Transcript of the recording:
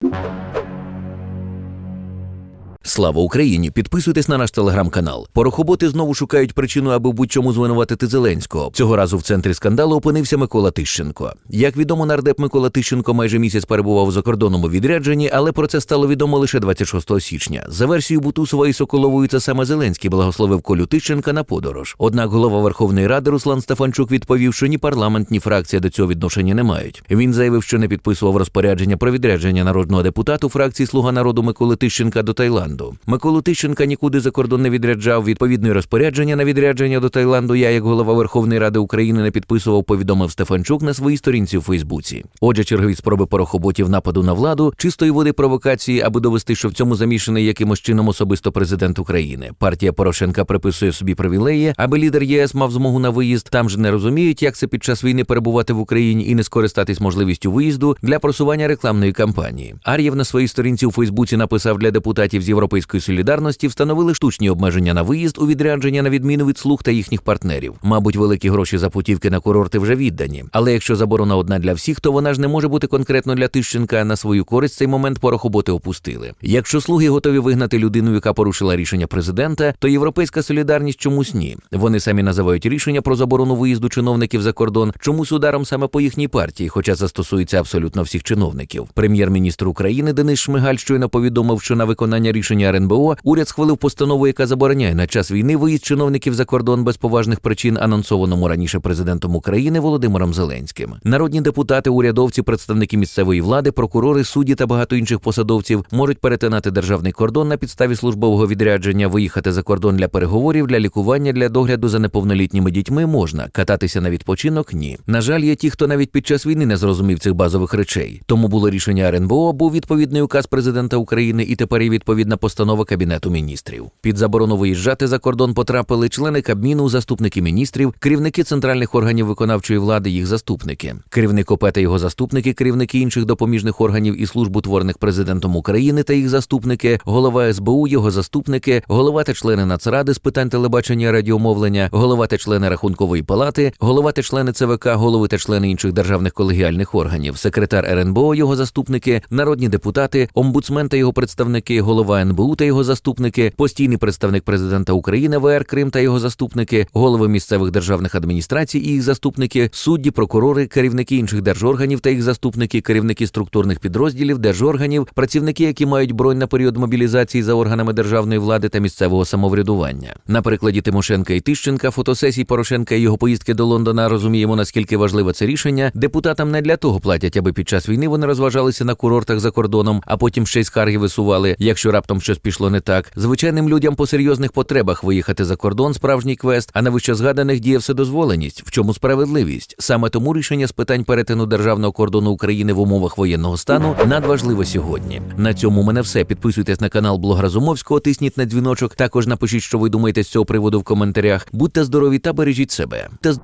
you. Слава Україні! Підписуйтесь на наш телеграм-канал. Порохоботи знову шукають причину, аби будь-чому звинуватити Зеленського. Цього разу в центрі скандалу опинився Микола Тищенко. Як відомо, нардеп Микола Тищенко майже місяць перебував у закордонному відрядженні, але про це стало відомо лише 26 січня. За версією Бутусова і Соколової, це саме Зеленський благословив Колю Тищенка на подорож. Однак голова Верховної Ради Руслан Стефанчук відповів, що ні парламент, ні фракція до цього відношення не мають. Він заявив, що не підписував розпорядження про відрядження народного депутату фракції Слуга народу Миколи Тищенка до Таїланду. Миколу Тищенка нікуди за кордон не відряджав. Відповідної розпорядження на відрядження до Таїланду я, як голова Верховної Ради України, не підписував, повідомив Стефанчук на своїй сторінці у Фейсбуці. Отже, чергові спроби порохоботів нападу на владу, чистої води провокації, аби довести, що в цьому замішаний якимось чином особисто президент України. Партія Порошенка приписує собі привілеї, аби лідер ЄС мав змогу на виїзд. Там же не розуміють, як це під час війни перебувати в Україні і не скористатись можливістю виїзду для просування рекламної кампанії. Ар'єв на своїй сторінці у Фейсбуці написав для депутатів з Європейської солідарності встановили штучні обмеження на виїзд у відрядження на відміну від слуг та їхніх партнерів. Мабуть, великі гроші за путівки на курорти вже віддані. Але якщо заборона одна для всіх, то вона ж не може бути конкретно для Тищенка. На свою користь цей момент порохоботи опустили. Якщо слуги готові вигнати людину, яка порушила рішення президента, то європейська солідарність чомусь ні. Вони самі називають рішення про заборону виїзду чиновників за кордон чомусь ударом саме по їхній партії, хоча це стосується абсолютно всіх чиновників. Прем'єр-міністр України Денис Шмигаль щойно повідомив, що на виконання рішення РНБО уряд схвалив постанову, яка забороняє на час війни виїзд чиновників за кордон без поважних причин, анонсованому раніше президентом України Володимиром Зеленським. Народні депутати, урядовці, представники місцевої влади, прокурори, судді та багато інших посадовців можуть перетинати державний кордон на підставі службового відрядження, виїхати за кордон для переговорів, для лікування, для догляду за неповнолітніми дітьми можна кататися на відпочинок. Ні. На жаль, є ті, хто навіть під час війни не зрозумів цих базових речей. Тому було рішення РНБО, був відповідний указ президента України, і тепер є відповідна постанова кабінету міністрів. Під заборону виїжджати за кордон потрапили члени Кабміну, заступники міністрів, керівники центральних органів виконавчої влади, їх заступники, керівник ОП та його заступники, керівники інших допоміжних органів і служб утворених президентом України та їх заступники, голова СБУ, його заступники, голова та члени Нацради з питань телебачення радіомовлення, голова та члени рахункової палати, голова та члени ЦВК, голови та члени інших державних колегіальних органів, секретар РНБО, його заступники, народні депутати, омбудсмен та його представники, голова НБУ та його заступники, постійний представник президента України ВР Крим та його заступники, голови місцевих державних адміністрацій і їх заступники, судді, прокурори, керівники інших держорганів та їх заступники, керівники структурних підрозділів, держорганів, працівники, які мають бронь на період мобілізації за органами державної влади та місцевого самоврядування. На прикладі Тимошенка і Тищенка, фотосесій Порошенка і його поїздки до Лондона розуміємо, наскільки важливе це рішення. Депутатам не для того платять, аби під час війни вони розважалися на курортах за кордоном, а потім ще й скарги висували, якщо раптом щось пішло не так. Звичайним людям по серйозних потребах виїхати за кордон справжній квест, а на вище згаданих діє вседозволеність. В чому справедливість? Саме тому рішення з питань перетину державного кордону України в умовах воєнного стану надважливо сьогодні. На цьому мене все. Підписуйтесь на канал Блог Разумовського, тисніть на дзвіночок. Також напишіть, що ви думаєте з цього приводу в коментарях. Будьте здорові та бережіть себе. Та